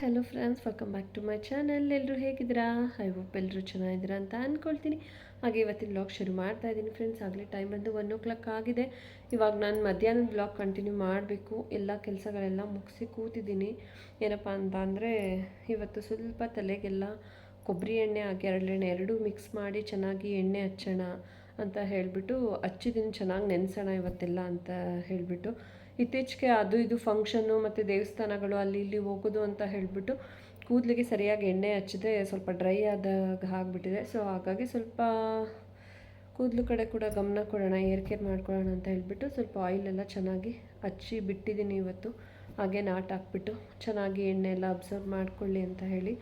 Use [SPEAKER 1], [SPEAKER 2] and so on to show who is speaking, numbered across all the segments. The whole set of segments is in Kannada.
[SPEAKER 1] Hello friends welcome back to my channel ಎಲ್ಲರೂ ಹೇಗಿದ್ದೀರಾ? ಐ ಹೋಪ್ ಎಲ್ಲರೂ ಚೆನ್ನಾಗಿದ್ದೀರಾ ಅಂತ ಅಂದ್ಕೊಳ್ತೀನಿ ಹಾಗೆ ಇವತ್ತಿನ ಬ್ಲಾಗ್ ಶುರು ಮಾಡ್ತಾ ಇದ್ದೀನಿ ಫ್ರೆಂಡ್ಸ್ ಆಗಲೇ ಟೈಮ್ ಬಂದು ಒನ್ ಓ ಕ್ಲಾಕ್ ಆಗಿದೆ. ಇವಾಗ ನಾನು ಮಧ್ಯಾಹ್ನದ ಬ್ಲಾಗ್ ಕಂಟಿನ್ಯೂ ಮಾಡಬೇಕು. ಎಲ್ಲ ಕೆಲಸಗಳೆಲ್ಲ ಮುಗಿಸಿ ಕೂತಿದ್ದೀನಿ. ಏನಪ್ಪ ಅಂತ ಅಂದರೆ, ಇವತ್ತು ಸ್ವಲ್ಪ ತಲೆಗೆಲ್ಲ ಕೊಬ್ಬರಿ ಎಣ್ಣೆ ಹಾಕಿ ಎರಳೆಣ್ಣೆ ಎರಡೂ ಮಿಕ್ಸ್ ಮಾಡಿ ಚೆನ್ನಾಗಿ ಎಣ್ಣೆ ಹಚ್ಚೋಣ ಅಂತ ಹೇಳಿಬಿಟ್ಟು, ಹಚ್ಚಿದ್ದೀನಿ. ಚೆನ್ನಾಗಿ ನೆನೆಸೋಣ ಇವತ್ತೆಲ್ಲ ಅಂತ ಹೇಳಿಬಿಟ್ಟು. ಇತ್ತೀಚೆಗೆ ಅದು ಇದು ಫಂಕ್ಷನ್ನು ಮತ್ತು ದೇವಸ್ಥಾನಗಳು ಅಲ್ಲಿ ಇಲ್ಲಿ ಹೋಗೋದು ಅಂತ ಹೇಳಿಬಿಟ್ಟು ಕೂದಲಿಗೆ ಸರಿಯಾಗಿ ಎಣ್ಣೆ ಹಚ್ಚಿದ್ರೆ ಸ್ವಲ್ಪ ಡ್ರೈ ಆದಾಗ ಆಗಿಬಿಟ್ಟಿದೆ. ಸೊ ಹಾಗಾಗಿ ಸ್ವಲ್ಪ ಕೂದಲು ಕಡೆ ಕೂಡ ಗಮನ ಕೊಡೋಣ ಏರ್ ಕೇರ್ ಮಾಡ್ಕೊಳ್ಳೋಣ ಅಂತ ಹೇಳಿಬಿಟ್ಟು ಸ್ವಲ್ಪ ಆಯಿಲೆಲ್ಲ ಚೆನ್ನಾಗಿ ಹಚ್ಚಿ ಬಿಟ್ಟಿದ್ದೀನಿ ಇವತ್ತು. ಹಾಗೆ ನಾಟ್ ಹಾಕ್ಬಿಟ್ಟು ಚೆನ್ನಾಗಿ ಎಣ್ಣೆ ಎಲ್ಲ ಅಬ್ಸರ್ವ್ ಮಾಡ್ಕೊಳ್ಳಿ ಅಂತ ಹೇಳಿ.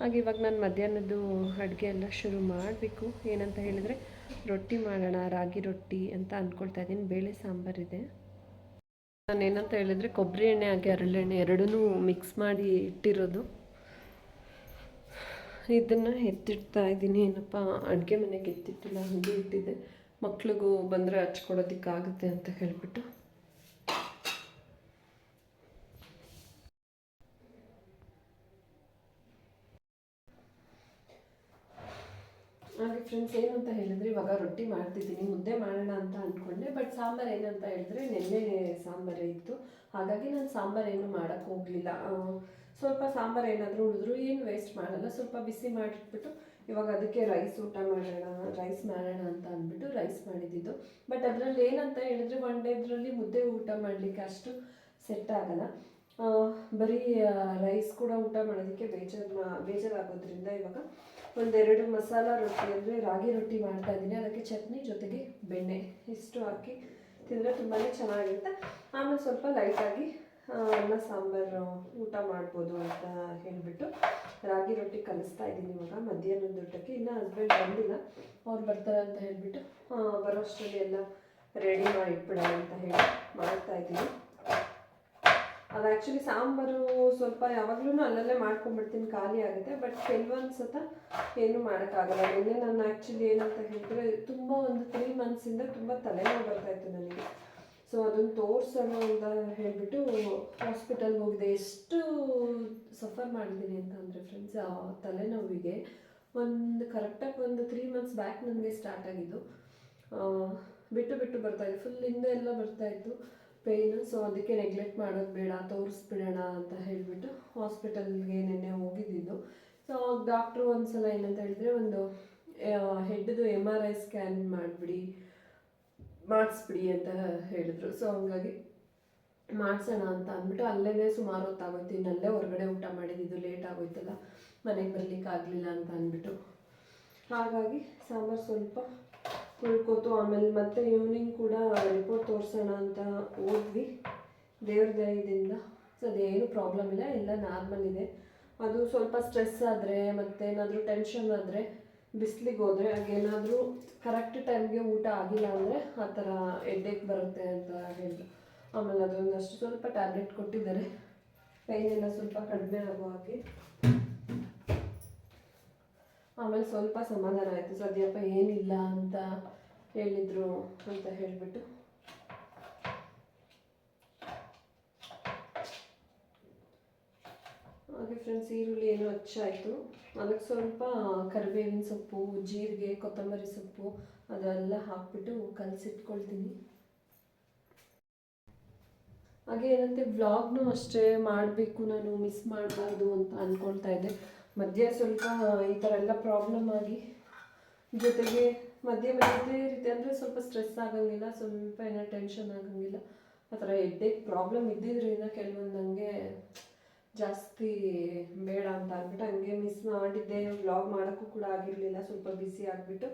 [SPEAKER 1] ಹಾಗೆ ಇವಾಗ ನಾನು ಮಧ್ಯಾಹ್ನದ್ದು ಅಡುಗೆ ಎಲ್ಲ ಶುರು ಮಾಡಬೇಕು. ಏನಂತ ಹೇಳಿದರೆ ರೊಟ್ಟಿ ಮಾಡೋಣ, ರಾಗಿ ರೊಟ್ಟಿ ಅಂತ ಅಂದ್ಕೊಳ್ತಾ ಇದ್ದೀನಿ. ಬೇಳೆ ಸಾಂಬಾರಿದೆ. ನಾನು ಏನಂತ ಹೇಳಿದರೆ ಕೊಬ್ಬರಿ ಎಣ್ಣೆ ಹಾಗೆ ಹರಳೆಣ್ಣೆ ಎರಡೂ ಮಿಕ್ಸ್ ಮಾಡಿ ಇಟ್ಟಿರೋದು. ಇದನ್ನು ಎತ್ತಿಡ್ತಾ ಇದ್ದೀನಿ. ಏನಪ್ಪ, ಅಡುಗೆ ಮನೆಗೆ ಎತ್ತಿಟ್ಟಿಲ್ಲ, ಹಾಗೆ ಇಟ್ಟಿದ್ದೆ. ಮಕ್ಳಿಗೂ ಬಂದರೆ ಹಚ್ಕೊಡೋದಕ್ಕಾಗುತ್ತೆ ಅಂತ ಹೇಳಿಬಿಟ್ಟು. ಫ್ರೆಂಡ್ಸ್ ಏನು ಅಂತ ಹೇಳಿದ್ರೆ ಇವಾಗ ರೊಟ್ಟಿ ಮಾಡ್ತಿದ್ದೀನಿ, ಮುದ್ದೆ ಮಾಡೋಣ ಅಂತ ಅಂದ್ಕೊಂಡೆ ಬಟ್ ಸಾಂಬಾರು ಏನಂತ ಹೇಳಿದ್ರೆ ನೆನ್ನೆ ಸಾಂಬಾರೇ ಇತ್ತು. ಹಾಗಾಗಿ ನಾನು ಸಾಂಬಾರು ಏನು ಮಾಡೋಕ್ಕೆ ಹೋಗಲಿಲ್ಲ. ಸ್ವಲ್ಪ ಸಾಂಬಾರು ಏನಾದರೂ ಉಳಿದ್ರು, ಏನು ವೇಸ್ಟ್ ಮಾಡಲ್ಲ, ಸ್ವಲ್ಪ ಬಿಸಿ ಮಾಡಿಟ್ಬಿಟ್ಟು ಇವಾಗ ಅದಕ್ಕೆ ರೈಸ್ ಊಟ ಮಾಡೋಣ ರೈಸ್ ಮಾಡೋಣ ಅಂತ ಅಂದ್ಬಿಟ್ಟು ರೈಸ್ ಮಾಡಿದ್ದಿದ್ದು ಬಟ್ ಅದರಲ್ಲಿ ಏನಂತ ಹೇಳಿದ್ರೆ ಒನ್ ಮುದ್ದೆ ಊಟ ಮಾಡಲಿಕ್ಕೆ ಅಷ್ಟು ಸೆಟ್ ಆಗಲ್ಲ. ಬರೀ ರೈಸ್ ಕೂಡ ಊಟ ಮಾಡೋದಕ್ಕೆ ಬೇಜಾರು ಬೇಜಾರಾಗೋದ್ರಿಂದ ಇವಾಗ ಒಂದೆರಡು ಮಸಾಲ ರೊಟ್ಟಿ ಅಂದರೆ ರಾಗಿ ರೊಟ್ಟಿ ಮಾಡ್ತಾ ಇದ್ದೀನಿ. ಅದಕ್ಕೆ ಚಟ್ನಿ ಜೊತೆಗೆ ಬೆಣ್ಣೆ ಇಷ್ಟು ಹಾಕಿ ತಿಂದರೆ ತುಂಬಾ ಚೆನ್ನಾಗಿರುತ್ತೆ. ಆಮೇಲೆ ಸ್ವಲ್ಪ ಲೈಟಾಗಿ ಅನ್ನ, ಸಾಂಬಾರು, ಊಟ ಮಾಡ್ಬೋದು ಅಂತ ಹೇಳಿಬಿಟ್ಟು ರಾಗಿ ರೊಟ್ಟಿ ಕಲಿಸ್ತಾ ಇದ್ದೀನಿ ಇವಾಗ. ಮಧ್ಯಾಹ್ನದ ಊಟಕ್ಕೆ. ಇನ್ನೂ ಹಸ್ಬೆಂಡ್ ಬಂದಿಲ್ಲ. ಅವ್ರು ಬರ್ತಾರೆ ಅಂತ ಹೇಳಿಬಿಟ್ಟು ಬರೋಷ್ಟರಲ್ಲಿ ಎಲ್ಲ ರೆಡಿ ಮಾಡಿ ಅಂತ ಹೇಳಿ ಮಾಡ್ತಾ ಇದ್ದೀನಿ. ಅದು ಆ್ಯಕ್ಚುಲಿ ಸಾಂಬಾರು ಸ್ವಲ್ಪ ಯಾವಾಗಲೂ ಅಲ್ಲಲ್ಲೇ ಮಾಡ್ಕೊಂಡ್ಬಿಡ್ತೀನಿ ಖಾಲಿ ಆಗುತ್ತೆ. ಬಟ್ ಕೆಲವೊಂದು ಸತ ಏನೂ ಮಾಡೋಕ್ಕಾಗಲ್ಲ. ನಿನ್ನೆ ನಾನು ಆ್ಯಕ್ಚುಲಿ ಏನಂತ ಹೇಳಿದ್ರೆ ತುಂಬ ಒಂದು ತ್ರೀ ಮಂತ್ಸಿಂದ ತುಂಬ ತಲೆನೋವು ಬರ್ತಾಯಿತ್ತು ನನಗೆ. ಸೊ ಅದನ್ನು ತೋರಿಸೋಣ ಅಂತ ಹೇಳಿಬಿಟ್ಟು ಹಾಸ್ಪಿಟಲ್ಗೆ ಹೋಗಿದೆ ಎಷ್ಟು ಸಫರ್ ಮಾಡಿದ್ದೀನಿ ಅಂತ ಅಂದರೆ ಫ್ರೆಂಡ್ಸ್ ಆ ತಲೆನೋವಿಗೆ ಒಂದು ಕರೆಕ್ಟಾಗಿ ಒಂದು ತ್ರೀ ಮಂತ್ಸ್ ಬ್ಯಾಕ್ ನನಗೆ ಸ್ಟಾರ್ಟ್ ಆಗಿದ್ದು. ಬಿಟ್ಟು ಬಿಟ್ಟು ಬರ್ತಾಯಿತ್ತು ಫುಲ್ ಹಿಂದೆ ಎಲ್ಲ ಬರ್ತಾಯಿತ್ತು ಪೇಯ್ನು ಸೊ ಅದಕ್ಕೆ ನೆಗ್ಲೆಕ್ಟ್ ಮಾಡೋದು ಬೇಡ, ತೋರಿಸ್ಬಿಡೋಣ ಅಂತ ಹೇಳಿಬಿಟ್ಟು ಹಾಸ್ಪಿಟಲ್ಗೆ ನಿನ್ನೆ ಹೋಗಿದ್ದಿದ್ದು. ಸೊ ಡಾಕ್ಟ್ರು ಒಂದು ಸಲ ಏನಂತ ಹೇಳಿದ್ರೆ ಒಂದು ಹೆಡ್ದು ಎಂ ಆರ್ ಐ ಸ್ಕ್ಯಾನ್ ಮಾಡಿಬಿಡಿ, ಮಾಡಿಸ್ಬಿಡಿ ಅಂತ ಹೇಳಿದ್ರು. ಸೊ ಹಂಗಾಗಿ ಮಾಡಿಸೋಣ ಅಂತ ಅಂದ್ಬಿಟ್ಟು ಅಲ್ಲೇ ಸುಮಾರು ಹೊತ್ತಾಗೋಯ್ತು ಇನ್ನಲ್ಲೇ ಹೊರಗಡೆ ಊಟ ಮಾಡಿದ್ದು ಲೇಟ್ ಆಗೋಯ್ತಲ್ಲ, ಮನೆಗೆ ಬರಲಿಕ್ಕೆ ಆಗಲಿಲ್ಲ ಅಂತ ಅಂದ್ಬಿಟ್ಟು. ಹಾಗಾಗಿ ಸಾಂಬಾರು ಸ್ವಲ್ಪ ಉಳ್ಕೋತು ಆಮೇಲೆ ಮತ್ತೆ ಈವ್ನಿಂಗ್ ಕೂಡ ರಿಪೋರ್ಟ್ ತೋರಿಸೋಣ ಅಂತ ಹೋದ್ವಿ. ದೇವ್ರ ದಯದಿಂದ ಸೊ ಅದೇನು ಪ್ರಾಬ್ಲಮ್ ಇಲ್ಲ, ಎಲ್ಲ ನಾರ್ಮಲ್ ಇದೆ. ಅದು ಸ್ವಲ್ಪ ಸ್ಟ್ರೆಸ್ ಆದರೆ, ಮತ್ತು ಏನಾದರೂ ಟೆನ್ಷನ್ ಆದರೆ, ಬಿಸಿಲಿಗೆ ಹೋದರೆ ಹಾಗೇನಾದರೂ ಕರೆಕ್ಟ್ ಟೈಮ್ಗೆ ಊಟ ಆಗಿಲ್ಲ ಅಂದರೆ ಆ ಥರ ಎಡ್ಡೇಕ್ ಬರುತ್ತೆ ಅಂತ ಹೇಳಿದ್ರು ಆಮೇಲೆ ಅದೊಂದಷ್ಟು ಸ್ವಲ್ಪ ಟ್ಯಾಬ್ಲೆಟ್ ಕೊಟ್ಟಿದ್ದಾರೆ. ಪೈನ್ ಎಲ್ಲ ಸ್ವಲ್ಪ ಕಡಿಮೆ ಆಗೋ ಹಾಗೆ. ಆಮೇಲೆ ಸ್ವಲ್ಪ ಸಮಾಧಾನ ಆಯಿತು. ಸದ್ಯಪ್ಪ ಏನಿಲ್ಲ ಅಂತ ಹೇಳಿದರು ಅಂತ ಹೇಳಿಬಿಟ್ಟು. ಹಾಗೆ ಫ್ರೆಂಡ್ಸ್ ಈರುಳ್ಳಿ ಏನು ಹಚ್ಚಾಯಿತು. ಅದಕ್ಕೆ ಸ್ವಲ್ಪ ಕರಿಬೇವಿನ ಸೊಪ್ಪು, ಜೀರಿಗೆ, ಕೊತ್ತಂಬರಿ ಸೊಪ್ಪು ಅದೆಲ್ಲ ಹಾಕ್ಬಿಟ್ಟು ಕಲಸಿಟ್ಕೊಳ್ತೀನಿ. ಹಾಗೆ ಏನಂತೆ ವ್ಲಾಗ್ನು ಅಷ್ಟೇ ಮಾಡಬೇಕು, ನಾನು ಮಿಸ್ ಮಾಡಬಾರ್ದು ಅಂತ ಅಂದ್ಕೊಳ್ತಾ ಇದ್ದೆ. ಮಧ್ಯೆ ಸ್ವಲ್ಪ ಈ ಥರ ಎಲ್ಲ ಪ್ರಾಬ್ಲಮ್ ಆಗಿ ಜೊತೆಗೆ ಮಧ್ಯೆ ಮಧ್ಯೆ ರೀತಿ ಅಂದರೆ ಸ್ವಲ್ಪ ಸ್ಟ್ರೆಸ್ ಆಗೋಂಗಿಲ್ಲ, ಸ್ವಲ್ಪ ಏನೋ ಟೆನ್ಷನ್ ಆಗಂಗಿಲ್ಲ. ಆ ಥರ ಎಡ್ಡೆ ಪ್ರಾಬ್ಲಮ್ ಇದ್ದಿದ್ದರಿಂದ ಕೆಲವೊಂದು ನನಗೆ ಜಾಸ್ತಿ ಬೇಡ ಅಂತ ಅಂದ್ಬಿಟ್ಟು ಹಂಗೆ ಮಿಸ್ ಮಾಡಿದ್ದೆ ವ್ಲಾಗ್ ಮಾಡೋಕ್ಕೂ ಕೂಡ ಆಗಿರಲಿಲ್ಲ, ಸ್ವಲ್ಪ ಬಿಸಿ ಆಗಿಬಿಟ್ಟು.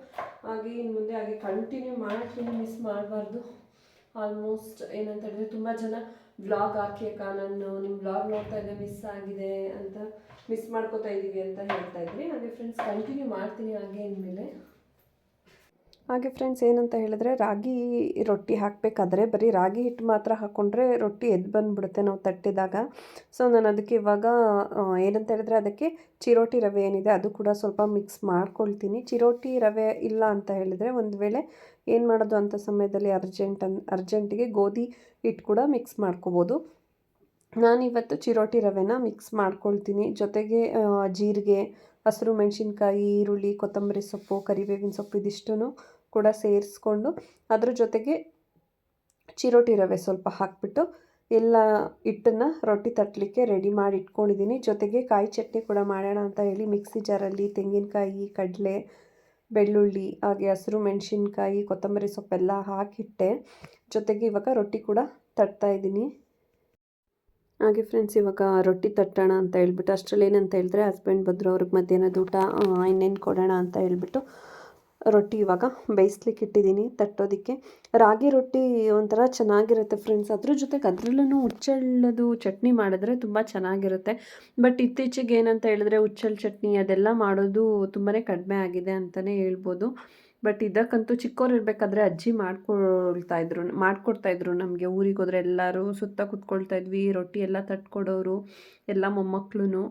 [SPEAKER 1] ಹಾಗೆ ಇನ್ನು ಮುಂದೆ ಹಾಗೆ ಕಂಟಿನ್ಯೂ ಮಾಡ್ತೀನಿ ಮಿಸ್ ಮಾಡಬಾರ್ದು. ಆಲ್ಮೋಸ್ಟ್ ಏನಂತ ಹೇಳಿದ್ರೆ ತುಂಬ ಜನ ವ್ಲಾಗ್ ಹಾಕಿ ನಾನು ನಿಮ್ಮ ವ್ಲಾಗ್ ನೋಡ್ತಾ ಇದ್ದೆ ಮಿಸ್ ಆಗಿದೆ ಅಂತ ಮಿಸ್ ಮಾಡ್ಕೋತಾ ಇದ್ದೀವಿ ಅಂತ ಹೇಳ್ತಾ ಇದ್ರಿ. ಹಾಗೆ ಫ್ರೆಂಡ್ಸ್ ಕಂಟಿನ್ಯೂ ಮಾಡ್ತೀನಿ ಹಾಗೆ ಇನ್ಮೇಲೆ. ಹಾಗೆ ಫ್ರೆಂಡ್ಸ್ ಏನಂತ ಹೇಳಿದ್ರೆ ರಾಗಿ ರೊಟ್ಟಿ ಹಾಕಬೇಕಾದ್ರೆ ಬರೀ ರಾಗಿ ಹಿಟ್ಟು ಮಾತ್ರ ಹಾಕ್ಕೊಂಡ್ರೆ ರೊಟ್ಟಿ ಎದ್ದು ಬಂದುಬಿಡುತ್ತೆ ನಾವು ತಟ್ಟಿದಾಗ. ಸೊ ನಾನು ಅದಕ್ಕೆ ಇವಾಗ ಏನಂತ ಹೇಳಿದ್ರೆ ಅದಕ್ಕೆ ಚಿರೋಟಿ ರವೆ ಏನಿದೆ ಅದು ಕೂಡ ಸ್ವಲ್ಪ ಮಿಕ್ಸ್ ಮಾಡ್ಕೊಳ್ತೀನಿ. ಚಿರೋಟಿ ರವೆ ಇಲ್ಲ ಅಂತ ಹೇಳಿದರೆ ಒಂದು ವೇಳೆ ಏನು ಮಾಡೋದು ಅಂಥ ಸಮಯದಲ್ಲಿ ಅರ್ಜೆಂಟ್ ಅನ್, ಅರ್ಜೆಂಟಿಗೆ ಗೋಧಿ ಹಿಟ್ಟು ಕೂಡ ಮಿಕ್ಸ್ ಮಾಡ್ಕೋಬೋದು. ನಾನಿವತ್ತು ಚಿರೋಟಿ ರವೆನ ಮಿಕ್ಸ್ ಮಾಡ್ಕೊಳ್ತೀನಿ. ಜೊತೆಗೆ ಜೀರಿಗೆ, ಹಸಿರು, ಮೆಣಸಿನ್ಕಾಯಿ, ಈರುಳ್ಳಿ, ಕೊತ್ತಂಬರಿ ಸೊಪ್ಪು, ಕರಿಬೇವಿನ ಸೊಪ್ಪು ಇದಿಷ್ಟು ಕೂಡ ಸೇರಿಸ್ಕೊಂಡು ಅದ್ರ ಜೊತೆಗೆ ಚಿರೋಟಿ ರವೆ ಸ್ವಲ್ಪ ಹಾಕಿಬಿಟ್ಟು ಎಲ್ಲ ಹಿಟ್ಟನ್ನು ರೊಟ್ಟಿ ತಟ್ಟಲಿಕ್ಕೆ ರೆಡಿ ಮಾಡಿ ಇಟ್ಕೊಂಡಿದ್ದೀನಿ ಜೊತೆಗೆ ಕಾಯಿ ಚಟ್ನಿ ಕೂಡ ಮಾಡೋಣ ಅಂತ ಹೇಳಿ ಮಿಕ್ಸಿ ಜಾರಲ್ಲಿ ತೆಂಗಿನಕಾಯಿ, ಕಡಲೆ ಬೆಳ್ಳುಳ್ಳಿ, ಹಾಗೆ ಹಸಿರು ಮೆಣಸಿನ್ಕಾಯಿ, ಕೊತ್ತಂಬರಿ ಸೊಪ್ಪೆಲ್ಲ ಹಾಕಿಟ್ಟೆ. ಜೊತೆಗೆ ಇವಾಗ ರೊಟ್ಟಿ ಕೂಡ ತಟ್ತಾ ಇದ್ದೀನಿ. ಹಾಗೆ ಫ್ರೆಂಡ್ಸ್ ಇವಾಗ ರೊಟ್ಟಿ ತಟ್ಟೋಣ ಅಂತ ಹೇಳ್ಬಿಟ್ಟು ಅಷ್ಟರಲ್ಲಿ ಏನಂತ ಹೇಳಿದ್ರೆ ಹಸ್ಬೆಂಡ್ ಬಂದರು, ಅವ್ರಿಗೆ ಮಧ್ಯಾಹ್ನದ ಊಟ ಇನ್ನೇನು ಕೊಡೋಣ ಅಂತ ಹೇಳ್ಬಿಟ್ಟು ರೊಟ್ಟಿ ಇವಾಗ ಬೇಯಿಸ್ಲಿಕ್ಕೆ ಇಟ್ಟಿದ್ದೀನಿ, ತಟ್ಟೋದಕ್ಕೆ. ರಾಗಿ ರೊಟ್ಟಿ ಒಂಥರ ಚೆನ್ನಾಗಿರುತ್ತೆ ಫ್ರೆಂಡ್ಸ್ ಅದ್ರ ಜೊತೆಗೆ ಅದರಲ್ಲೂ ಹುಚ್ಚೆಳ್ಳದು ಚಟ್ನಿ ಮಾಡಿದ್ರೆ ತುಂಬ ಚೆನ್ನಾಗಿರುತ್ತೆ. ಬಟ್ ಇತ್ತೀಚೆಗೆ ಏನಂತ ಹೇಳಿದ್ರೆ ಹುಚ್ಚೆಳ್ಳು ಚಟ್ನಿ ಅದೆಲ್ಲ ಮಾಡೋದು ತುಂಬಾ ಕಡಿಮೆ ಆಗಿದೆ ಅಂತಲೇ ಹೇಳ್ಬೋದು. ಬಟ್ ಇದಕ್ಕಂತೂ ಚಿಕ್ಕವ್ರು ಇರಬೇಕಾದ್ರೆ ಅಜ್ಜಿ ಮಾಡ್ಕೊಳ್ತಾ ಇದ್ರು, ಮಾಡ್ಕೊಡ್ತಾ ಇದ್ರು ನಮಗೆ. ಊರಿಗೆ ಹೋದ್ರೆ ಎಲ್ಲರೂ ಸುತ್ತ ಕುತ್ಕೊಳ್ತಾ ಇದ್ವಿ, ರೊಟ್ಟಿ ಎಲ್ಲ ತಟ್ಕೊಡೋರು, ಎಲ್ಲ ಮೊಮ್ಮಕ್ಕಳು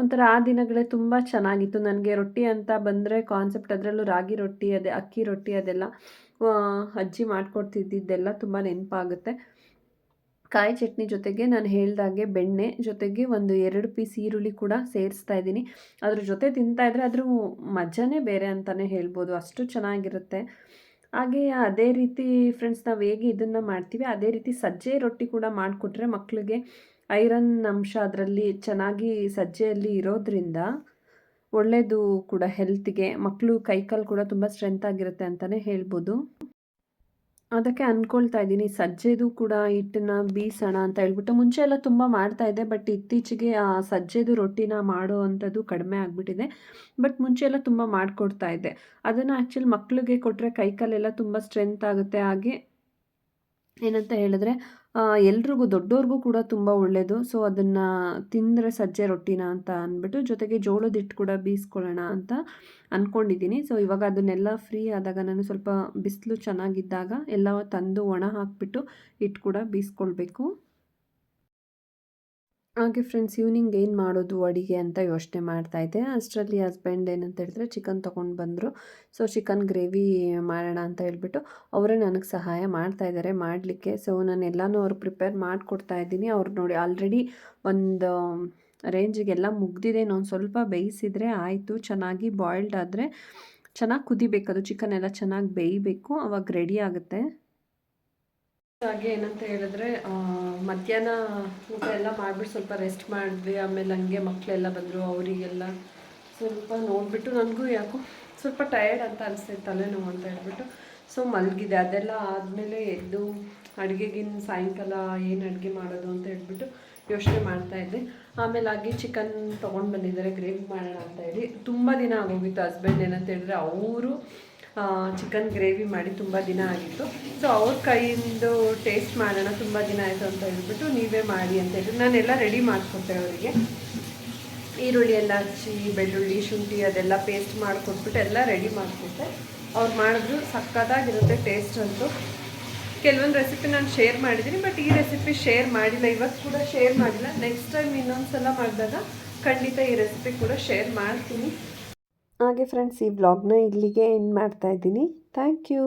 [SPEAKER 1] ಒಂಥರ ಆ ದಿನಗಳೇ ತುಂಬ ಚೆನ್ನಾಗಿತ್ತು. ನನಗೆ ರೊಟ್ಟಿ ಅಂತ ಬಂದರೆ ಕಾನ್ಸೆಪ್ಟ್ ಅದರಲ್ಲೂ ರಾಗಿ ರೊಟ್ಟಿ, ಅದೇ ಅಕ್ಕಿ ರೊಟ್ಟಿ ಅದೆಲ್ಲ ಅಜ್ಜಿ ಮಾಡಿಕೊಡ್ತಿದ್ದಿದ್ದೆಲ್ಲ ತುಂಬ ನೆನಪಾಗುತ್ತೆ. ಕಾಯಿ ಚಟ್ನಿ ಜೊತೆಗೆ ನಾನು ಹೇಳ್ದಾಗೆ ಬೆಣ್ಣೆ, ಜೊತೆಗೆ ಒಂದು ಎರಡು ಪೀಸ್ ಈರುಳ್ಳಿ ಕೂಡ ಸೇರಿಸ್ತಾ ಇದ್ದೀನಿ. ಅದ್ರ ಜೊತೆ ತಿಂತಾ ಇದ್ರೆ ಅದ್ರ ಮಜಾನೇ ಬೇರೆ ಅಂತಲೇ ಹೇಳ್ಬೋದು. ಅಷ್ಟು ಚೆನ್ನಾಗಿರುತ್ತೆ. ಹಾಗೆ ಅದೇ ರೀತಿ ಫ್ರೆಂಡ್ಸ್ ನಾವು ಹೇಗೆ ಇದನ್ನು ಮಾಡ್ತೀವಿ, ಅದೇ ರೀತಿ ಸಜ್ಜೆ ರೊಟ್ಟಿ ಕೂಡ ಮಾಡಿಕೊಟ್ರೆ ಮಕ್ಕಳಿಗೆ ಐರನ್ ಅಂಶ ಅದರಲ್ಲಿ ಚೆನ್ನಾಗಿ ಸಜ್ಜೆಯಲ್ಲಿ ಇರೋದ್ರಿಂದ ಒಳ್ಳೆಯದು ಕೂಡ ಹೆಲ್ತ್ಗೆ ಮಕ್ಕಳು ಕೈಕಾಲು ಕೂಡ ತುಂಬ ಸ್ಟ್ರೆಂತ್ ಆಗಿರುತ್ತೆ ಅಂತಲೇ ಹೇಳ್ಬೋದು. ಅದಕ್ಕೆ ಅಂದ್ಕೊಳ್ತಾ ಇದ್ದೀನಿ, ಸಜ್ಜೆದು ಕೂಡ ಹಿಟ್ಟನ್ನ ಬೀಸೋಣ ಅಂತ ಹೇಳ್ಬಿಟ್ಟು. ಮುಂಚೆ ಎಲ್ಲ ತುಂಬ ಮಾಡ್ತಾ ಇದ್ದೆ ಬಟ್ ಇತ್ತೀಚೆಗೆ ಆ ಸಜ್ಜೆದು ರೊಟ್ಟಿನ ಮಾಡೋ ಅಂಥದ್ದು ಕಡಿಮೆ ಆಗಿಬಿಟ್ಟಿದೆ. ಬಟ್ ಮುಂಚೆ ಎಲ್ಲ ತುಂಬ ಮಾಡಿಕೊಡ್ತಾ ಇದ್ದೆ. ಅದನ್ನು ಆ್ಯಕ್ಚುಲಿ ಮಕ್ಕಳಿಗೆ ಕೊಟ್ಟರೆ ಕೈಕಾಲೆಲ್ಲ ತುಂಬ ಸ್ಟ್ರೆಂತ್ ಆಗುತ್ತೆ. ಹಾಗೆ ಏನಂತ ಹೇಳಿದ್ರೆ ಎಲ್ರಿಗೂ ದೊಡ್ಡವ್ರಿಗೂ ಕೂಡ ತುಂಬ ಒಳ್ಳೆಯದು ಸೊ ಅದನ್ನು ತಿಂದರೆ ಸಜ್ಜೆ ರೊಟ್ಟಿನ ಅಂತ ಅಂದ್ಬಿಟ್ಟು ಜೊತೆಗೆ ಜೋಳದ ಹಿಟ್ಟು ಕೂಡ ಬೀಸ್ಕೊಳ್ಳೋಣ ಅಂತ ಅಂದ್ಕೊಂಡಿದ್ದೀನಿ ಸೊ ಇವಾಗ ಅದನ್ನೆಲ್ಲ ಫ್ರೀ ಆದಾಗ ನಾನು ಸ್ವಲ್ಪ ಬಿಸಿಲು ಚೆನ್ನಾಗಿದ್ದಾಗ ಎಲ್ಲ ತಂದು ಒಣ ಹಾಕಿಬಿಟ್ಟು ಹಿಟ್ಟು ಕೂಡ ಬೀಸ್ಕೊಳ್ಬೇಕು. ಹಾಗೆ ಫ್ರೆಂಡ್ಸ್ ಈವ್ನಿಂಗ್ ಏನು ಮಾಡೋದು ಅಡುಗೆ ಅಂತ ಯೋಚನೆ ಮಾಡ್ತಾಯಿದ್ದೆ ಅಷ್ಟರಲ್ಲಿ ಹಸ್ಬೆಂಡ್ ಏನಂತ ಹೇಳಿದ್ರೆ ಚಿಕನ್ ತೊಗೊಂಡು ಬಂದರು. ಸೊ ಚಿಕನ್ ಗ್ರೇವಿ ಮಾಡೋಣ ಅಂತ ಹೇಳ್ಬಿಟ್ಟು ಅವರೇ ನನಗೆ ಸಹಾಯ ಮಾಡ್ತಾ ಇದ್ದಾರೆ ಮಾಡಲಿಕ್ಕೆ. ಸೊ ನಾನು ಎಲ್ಲನೂ ಅವ್ರು ಪ್ರಿಪೇರ್ ಮಾಡಿಕೊಡ್ತಾ ಇದ್ದೀನಿ. ಅವ್ರು ನೋಡಿ ಆಲ್ರೆಡಿ ಒಂದು ರೇಂಜಿಗೆಲ್ಲ ಮುಗ್ದಿದೆ. ಇನ್ನೊಂದು ಸ್ವಲ್ಪ ಬೇಯಿಸಿದರೆ ಆಯಿತು, ಚೆನ್ನಾಗಿ ಬಾಯ್ಲ್ಡ್ ಆದರೆ ಚೆನ್ನಾಗಿ ಕುದಿಬೇಕು. ಅದು ಚಿಕನ್ ಎಲ್ಲ ಚೆನ್ನಾಗಿ ಬೇಯಬೇಕು. ಅವಾಗ ರೆಡಿ ಆಗುತ್ತೆ. ಹಾಗೆ ಏನಂತ ಹೇಳಿದ್ರೆ ಮಧ್ಯಾಹ್ನ ಊಟ ಎಲ್ಲ ಮಾಡಿಬಿಟ್ಟು ಸ್ವಲ್ಪ ರೆಸ್ಟ್ ಮಾಡಿದ್ವಿ ಆಮೇಲೆ ಹಂಗೆ ಮಕ್ಕಳೆಲ್ಲ ಬಂದರು, ಅವರಿಗೆಲ್ಲ ಸ್ವಲ್ಪ ನೋಡಿಬಿಟ್ಟು, ನನಗೂ ಯಾಕೋ ಸ್ವಲ್ಪ ಟಯರ್ಡ್ ಅಂತ ಅನಿಸ್ತೈತೆ ತಲೆನೋವು ಅಂತ ಹೇಳ್ಬಿಟ್ಟು. ಸೊ ಮಲಗಿದೆ ಅದೆಲ್ಲ ಆದಮೇಲೆ ಎದ್ದು ಅಡುಗೆಗಿನ ಸಾಯಂಕಾಲ ಏನು ಅಡುಗೆ ಮಾಡೋದು ಅಂತ ಹೇಳ್ಬಿಟ್ಟು ಯೋಚನೆ ಮಾಡ್ತಾ ಇದ್ದೆ. ಆಮೇಲೆ ಹಾಗೆ ಚಿಕನ್ ತೊಗೊಂಡು ಬಂದಿದ್ದಾರೆ ಗ್ರೇವಿ ಮಾಡೋಣ ಅಂತ ಹೇಳಿ. ತುಂಬ ದಿನ ಆಗೋಗಿತ್ತು. ಹಸ್ಬೆಂಡ್ ಏನಂತ ಹೇಳಿದ್ರೆ, ಅವರು ಚಿಕನ್ ಗ್ರೇವಿ ಮಾಡಿ ತುಂಬ ದಿನ ಆಗಿತ್ತು. ಸೊ ಅವ್ರ ಕೈಯಿಂದ ಟೇಸ್ಟ್ ಮಾಡೋಣ, ತುಂಬ ದಿನ ಆಯಿತು ಅಂತ ಹೇಳ್ಬಿಟ್ಟು ನೀವೇ ಮಾಡಿ ಅಂತ ಹೇಳಿ ನಾನೆಲ್ಲ ರೆಡಿ ಮಾಡಿಕೊಟ್ಟೆ ಅವರಿಗೆ. ಈರುಳ್ಳಿ ಎಲ್ಲ ಹಚ್ಚಿ, ಬೆಳ್ಳುಳ್ಳಿ, ಶುಂಠಿ ಅದೆಲ್ಲ ಪೇಸ್ಟ್ ಮಾಡಿಕೊಟ್ಬಿಟ್ಟು ಎಲ್ಲ ರೆಡಿ ಮಾಡಿಕೊಟ್ಟೆ ಅವ್ರು ಮಾಡಿದ್ರು ಸಕ್ಕತ್ತಾಗಿರುತ್ತೆ ಟೇಸ್ಟ್ ಅಂತೂ. ಕೆಲವೊಂದು ರೆಸಿಪಿ ನಾನು ಶೇರ್ ಮಾಡಿದ್ದೀನಿ ಬಟ್ ಈ ರೆಸಿಪಿ ಶೇರ್ ಮಾಡಿಲ್ಲ ಇವತ್ತು ಕೂಡ ಶೇರ್ ಮಾಡಿಲ್ಲ. ನೆಕ್ಸ್ಟ್ ಟೈಮ್ ಇನ್ನೊಂದು ಸಲ ಮಾಡಿದಾಗ ಖಂಡಿತ ಈ ರೆಸಿಪಿ ಕೂಡ ಶೇರ್ ಮಾಡ್ತೀನಿ. ಹಾಗೆ ಫ್ರೆಂಡ್ಸ್ ಈ ಬ್ಲಾಗ್ನ ಇಲ್ಲಿಗೆ ಎಂಡ್ ಮಾಡ್ತಾ ಇದ್ದೀನಿ. Thank you